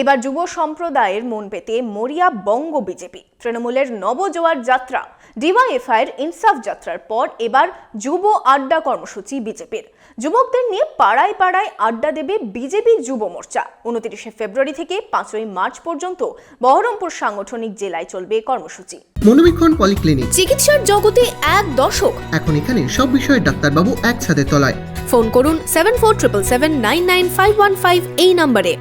এবার যুব সম্প্রদায়ের মন পেতে মরিয়া বঙ্গ বিজেপি। তৃণমূলের নবজোয়ার যাত্রা ডিওয়াইএফআইয়ের ইনসাফ যাত্রার পর এবার যুব আড্ডা কর্মসূচি বিজেপির। যুবকদের নিয়ে পাড়ায় পাড়ায় আড্ডা দেবে বিজেপি যুব মোর্চা। উনত্রিশে ফেব্রুয়ারি থেকে পাঁচই মার্চ পর্যন্ত বহরমপুর সাংগঠনিক জেলায় চলবে কর্মসূচি। মনোবীক্ষণ পলিক্লিনিক। চিকিৎসার জগতে এক দশক। এখন এখানে সব বিষয়ে ডাক্তারবাবু একসাথে তলায়। ফোন করুন seven four triple seven nine nine five one five এই নম্বরে।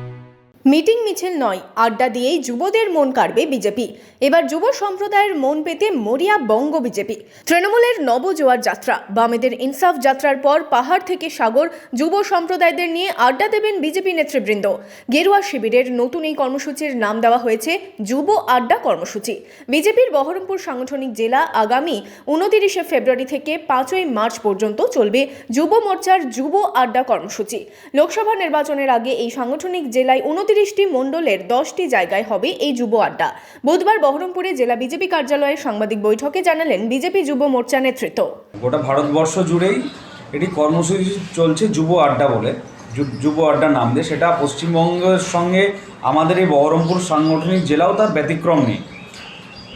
মিটিং মিছিল নয়, আড্ডা দিয়েই যুবদের মন কাড়বে বিজেপি। এবার যুব সম্প্রদায়ের মন পেতে মরিয়া বঙ্গ বিজেপি। তৃণমূলের নবজোয়ার যাত্রা। বামেদের ইনসাফ যাত্রার পর পাহাড় থেকে সাগর যুব সম্প্রদায়দের নিয়ে আড্ডা দেবেন বিজেপি নেতৃবৃন্দ। গেরুয়া শিবিরের নতুন এই কর্মসূচির নাম দেওয়া হয়েছে যুব আড্ডা কর্মসূচি। বিজেপির বহরমপুর সাংগঠনিক জেলা আগামী উনতিরিশে ফেব্রুয়ারি থেকে পাঁচই মার্চ পর্যন্ত চলবে যুব মোর্চার যুব আড্ডা কর্মসূচি। লোকসভা নির্বাচনের আগে এই সাংগঠনিক জেলায় উনতিরিশটি মণ্ডলের দশটি জায়গায় হবে এই যুব আড্ডা। বুধবার বহরমপুরে জেলা বিজেপি কার্যালয়ে সাংবাদিক বৈঠকে জানালেন বিজেপি যুব মোর্চা নেতৃত্ব। গোটা ভারতবর্ষ জুড়েই এটি কর্মসূচি চলছে যুব আড্ডা বলে। যুব আড্ডা নাম দিয়ে। সেটা পশ্চিমবঙ্গের সঙ্গে আমাদের এই বহরমপুর সাংগঠনিক জেলাও তার ব্যতিক্রম নেই।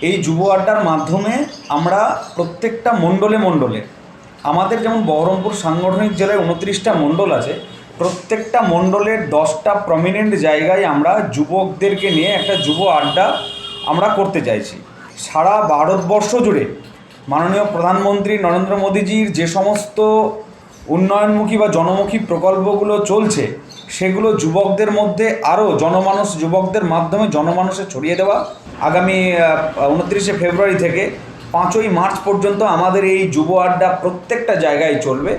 এই যুব আড্ডার মাধ্যমে আমরা প্রত্যেকটা মণ্ডলে মণ্ডলে, আমাদের যেমন বহরমপুর সাংগঠনিক জেলায় উনত্রিশটা মণ্ডল আছে প্রত্যেকটা মণ্ডলের দশটা প্রমিনেন্ট জায়গায় আমরা যুবকদেরকে নিয়ে একটা যুব আড্ডা আমরা করতে চাইছি। সারা ভারতবর্ষ জুড়ে মাননীয় প্রধানমন্ত্রী নরেন্দ্র মোদীজির যে সমস্ত উন্নয়নমুখী বা জনমুখী প্রকল্পগুলো চলছে, সেগুলো যুবকদের মধ্যে আরও জনমানুষ, যুবকদের মাধ্যমে জনমানুষে ছড়িয়ে দেওয়া। আগামী উনত্রিশে ফেব্রুয়ারি থেকে পাঁচই মার্চ পর্যন্ত আমাদের এই যুব আড্ডা প্রত্যেকটা জায়গায় চলবে।